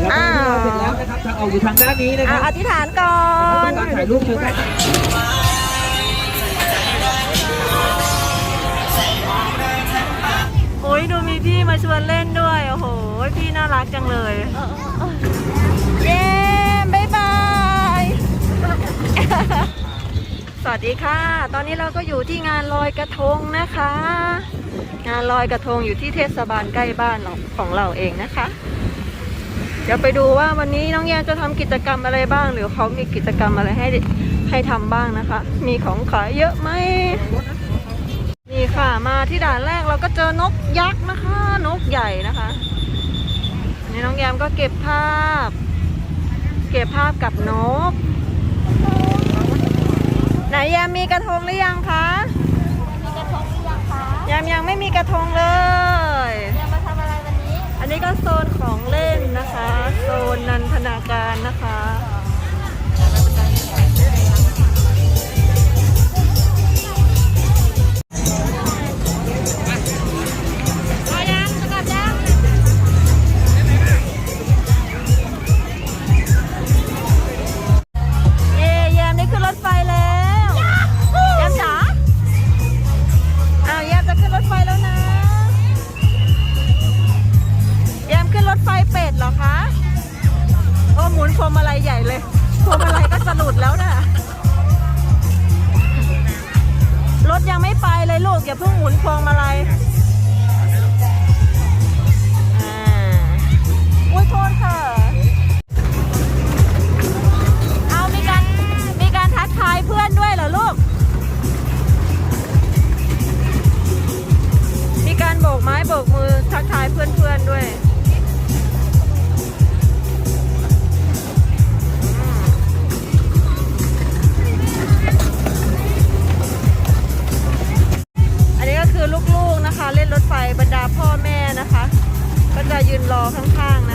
แล้วก็ที่เราเสร็จแล้วนะครับทางออกอยู่ทางด้านนี้นะคอะรับอธิษฐานก่อต้อนงการถ่ายรูปเชิญครับโอ้ยดูมีพี่มาชวนเล่นด้วย โอ้โห พี่น่ารักจังเลย เย้บายบาย สวัสดีค่ะ ตอนนี้เราก็อยู่ที่งานลอยกระทงนะคะ งานลอยกระทงอยู่ที่เทศบาลใกล้บ้านเราของเราเองนะคะเดี๋ยวไปดูว่าวันนี้น้องแยมจะทำกิจกรรมอะไรบ้าง หรือเขามีกิจกรรมอะไรให้ให้ทำบ้างนะคะ มีของขายเยอะไหมนี่ค่ะมาที่ด่านแรกเราก็เจอนกยักษ์นะคะ นกใหญ่นะคะนี่น้องแยมก็เก็บภาพ เก็บภาพกับนกไหนแยมมีกระทงหรือยังคะมีกระทงหรือยังคะแยมยังไม่มีกระทงเลย อันนี้ก็โซนของเล่นนะคะ โซนนันทนาการนะคะ ทักทายเพื่อนๆด้วยอันนี้ก็คือลูกๆนะคะ เล่นรถไฟบรรดาพ่อแม่นะคะ ก็จะยืนรอข้างๆ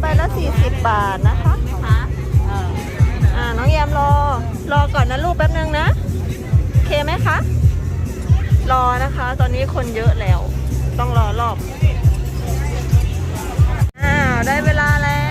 ใบละ 40 บาทนะคะอ่าน้องแยมรอ รอก่อนนะลูกแป๊บนึงนะโอเคไหมคะ รอนะคะ ตอนนี้คนเยอะแล้ว ต้องรอรอบอ้าวได้เวลาแล้ว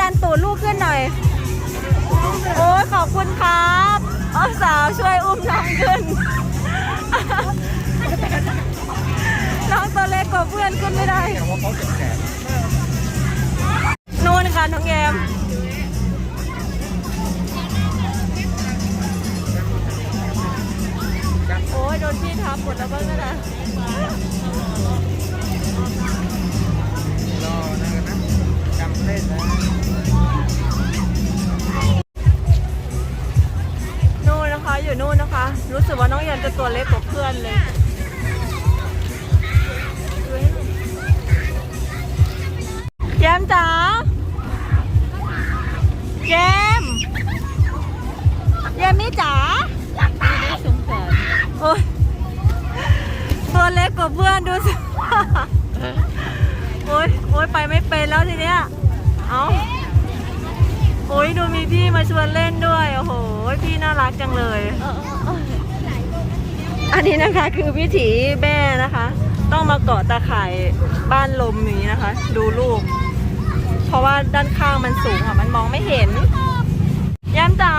ดันตูดลูกขึ้นหน่อย โอ้ยขอบคุณครับอ๋อสาวช่วยอุ้มน้องขึ้น น้องตัวเล็กกว่าเพื่อนขึ้นไม่ได้นู่นค่ะน้องแยมโอ้ยโดนพี่ทับหมดแล้วบ้างนะ เล่นนะนู่นนะคะ อยู่นู่นนะคะ รู้สึกว่าน้องยันจะตัวเล็กกว่าเพื่อนเลยแย้มจ๋าแย้มแย้มมี่จ๋าสงสารโอ้ยตัวเล็กกว่าเพื่อนดูสิโอ้ยโอ้ยไปไม่เป็นแล้วทีเนี้ย เอาโอ้ยดูมีพี่มาชวนเล่นด้วย โอ้โห พี่น่ารักจังเลย อันนี้นะคะคือวิถีแม่นะคะ ต้องมาเกาะตาข่ายบ้านลมนี้นะคะ ดูลูก เพราะว่าด้านข้างมันสูงค่ะ มันมองไม่เห็นยามจ๋า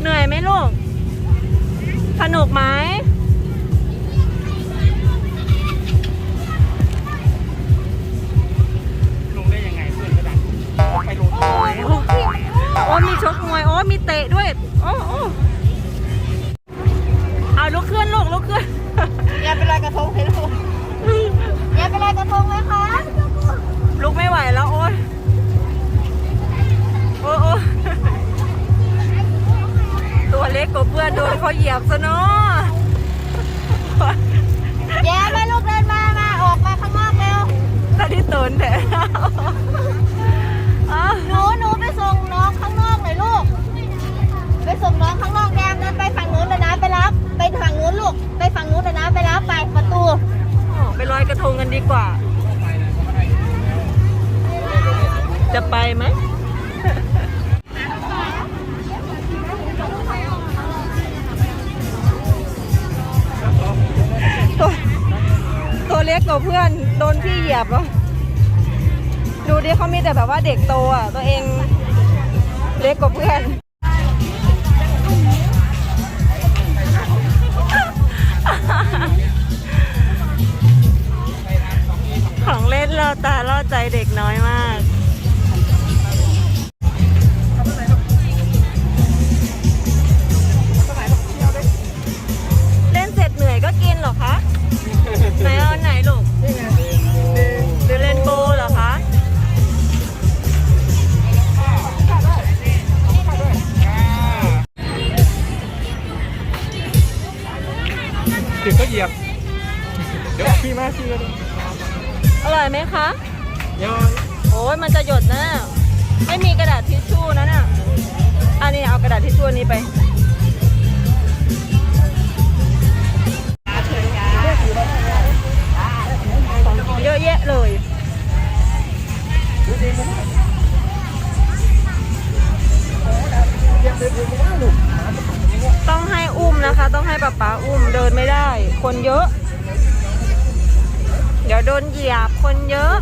เหนื่อยไหมลูก สนุกไหม ไปโรงพยาบาลโอ้มีชกมวย โอ้มีเตะด้วย โอ้โอ้เอาลุกขึ้นลุกลุกขึ้นอย่าเป็นไรกระทงเลยลูกอย่าเป็นไรกระทงไหมคะลุกไม่ไหวแล้วโอ้ยโอ้ตัวเล็กกว่าเพื่อนโดนเขาเหยียบซะเนาะแย่มาลูกเดินมา มาออกมาข้างนอกเร็วตอนนี้ตื่นแต่ ส่งน้องข้างนอกแดมเดินไปฝั่งนู้นเลยนะไปรับ ไปฝั่งนู้นลูก ไปฝั่งนู้นเลยนะไปรับไปประตู ไปลอยกระทงกันดีกว่า จะไปไหมตัวตัวเล็กกว่าเพื่อนโดนพี่เหยียบเหรอดูดิเขามีแต่แบบว่าเด็กโตอะ ตัวเองเล็กกว่าเพื่อน เล่นเราตาล่อใจเด็กน้อยมากเล่นเสร็จเหนื่อยก็กินเหรอคะไหนเอาอันไหนลูกหรือเล่นโบเหรอคะถึงก็เหยียบ เดี๋ยวพี่มาพี่มาดูอ ร่อยไหมคะย่อยโอ้ยมันจะหยดนะไม่มีกระดาษทิชชู่นะน่ะอันนี้เอากระดาษทิชชู่นี้ไปเยอะแยะเลย ดี๋ยวโดนเหยียบคนเยอะ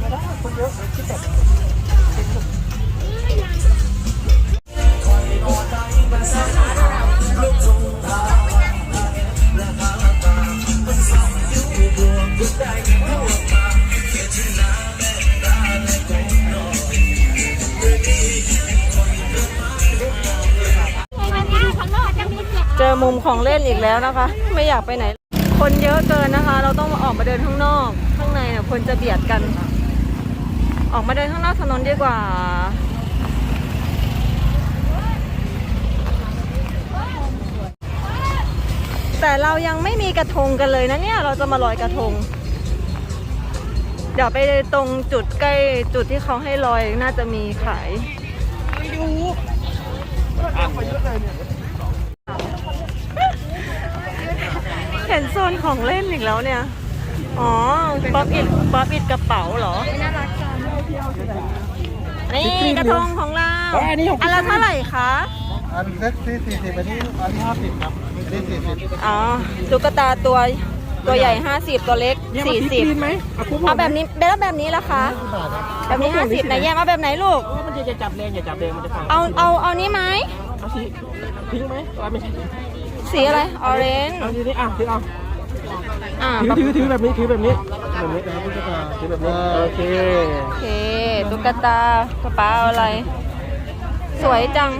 เจอมุมของเล่นอีกแล้วนะคะ ไม่อยากไปไหน คนเยอะเกินนะคะ เราต้องออกมาเดินข้างนอก ข้างใน คนจะเบียดกัน ออกมาเดินข้างนอกถนนดีกว่า แต่เรายังไม่มีกระทงกันเลยนะเนี่ย เราจะมาลอยกระทง เดี๋ยวไปตรงจุดใกล้จุดที่เขาให้ลอยน่าจะมีขายเห็นโซนของเล่นอีกแล้วเนี่ย อ๋อ ป๊อปอิดป๊อปอิดกระเป๋าเหรอ น่ารักจังนี่กระทงของเราอันนี้อันละเท่าไหร่คะ อันเล็กที่สี่สิบอันนี้อันนี้ห้าสิบครับอันนี้สี่สิบอ๋อตุ๊กตาตัวตัวใหญ่ 50 ตัวเล็ก 40ไหมเอาคุ้มเอาแบบนี้แล้วแบบนี้ล่ะคะบาทครับแบบนี้ 50ไหนแยมเอาแบบไหนลูกมันจะจับแรงอย่าจับแรงมันจะพังเอาเอาเอานี้ไหมเอาสีทิ้งไหมเอาไม่ใช่สีอะไรออเรนจ์เอาทีนี้อะถือเอา อ่าถือถือถือแบบนี้ถือแบบนี้แบบนี้นะครับพี่จะถือแบบนี้โอเคโอเค ตุ๊กตากระเป๋าอะไร สวยจัง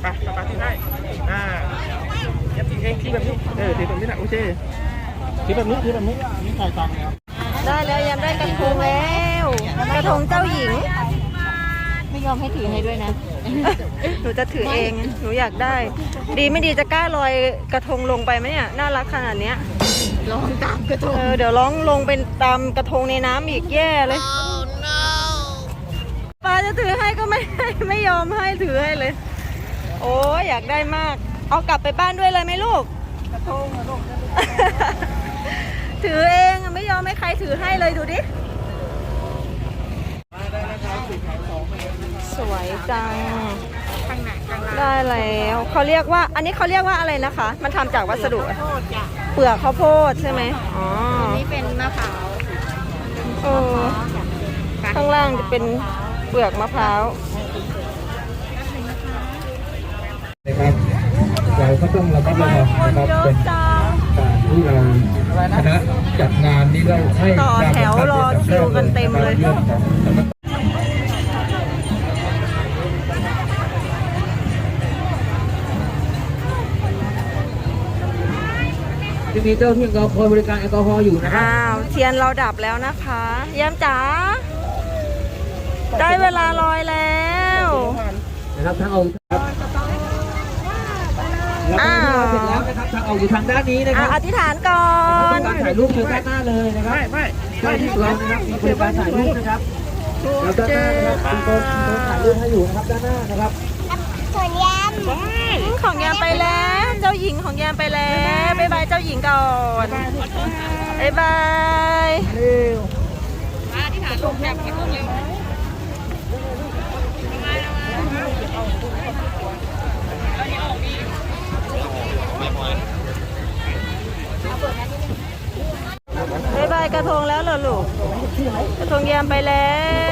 ไปไปไปถือให้อ่าเย็บถือเองถือแบบนี้เออถือแบบนี้นะโอเคถือแบบนี้ถือแบบนี้นี่ใส่ตังค์ครับได้แล้วยำได้กระทงแล้ว กระทงเจ้าหญิง ไม่ยอมให้ถือให้ด้วยนะ หนูจะถือเอง หนูอยากได้ ดีไม่ดีจะกล้าลอยกระทงลงไปไหมเนี่ย น่ารักขนาดเนี้ยลองตามกระทง เออ เดี๋ยวร้องลงเป็นตามกระทงในน้ำอีกแย่เลยป้าจะถือให้ก็ไม่ให้ไม่ยอมให้ถือให้เลย โอ้ยอยากได้มาก เอากลับไปบ้านด้วยเลยไหมลูก กระทงลูกถือเองอะไม่ยอมให้ใครถือให้เลยดูดิ สวยจังข้างไหนข้างล่างได้แล้วเขาเรียกว่า อันนี้เขาเรียกว่าอะไรนะคะ มันทำจากวัสดุโทษจ้ะเปลือกข้าวโพดใช่ไหมอ๋อนี่เป็นมะพร้าวเออข้างล่างจะเป็นเปลือกมะพร้าวนะครับเราก็ต้องระมัดระวังคนนะครับเยอะเป็นจังการที่เราคณะจัดงานนี้เราให้ต่อแถวรอคิวกันเต็มเลย จะมีเจ้าที่เราคอยบริการแอลกอฮอล์อยู่นะครับอ้าวเทียนเราดับแล้วนะคะแย้มจ๋าได้เวลาลอยแล้วนะครับทางออกครับแล้วอ้าวก็เสร็จแล้วนะครับทางออกอยู่ทางด้านนี้นะคอะรับอธิษฐานก่อต้อนงการถ่ายรูปอยู่ด้านหน้าเลยนะครับไม่ไม่เจ้าที่ของเรานะครับมีบริการถ่ายรูปนะครับแล้วด้านหน้านะครับมีคนมีคนถ่ายรูปให้อยู่นะครับด้านหน้านะครับส่วนแยม ของแยมไปแล้ว เจ้าหญิงของแยมไปแล้วบ๊ายบายเจ้าหญิงก่อนบ๊ายบายเร็วบ๊ายบายกระทงแล้วเหรอลูก กระทงแยมไปแล้ว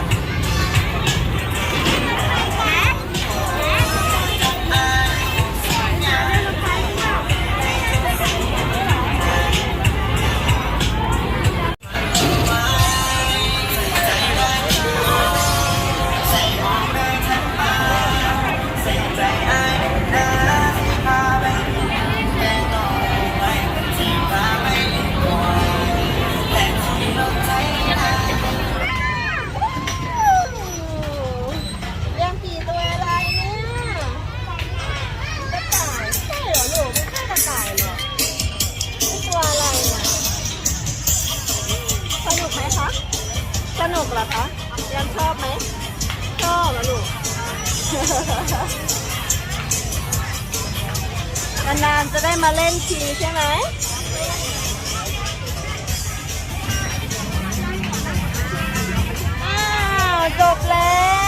สนุกเหรอคะยังชอบไหมชอบเหรอลูกนานๆจะได้มาเล่นทีใช่ไหมจบแล้ว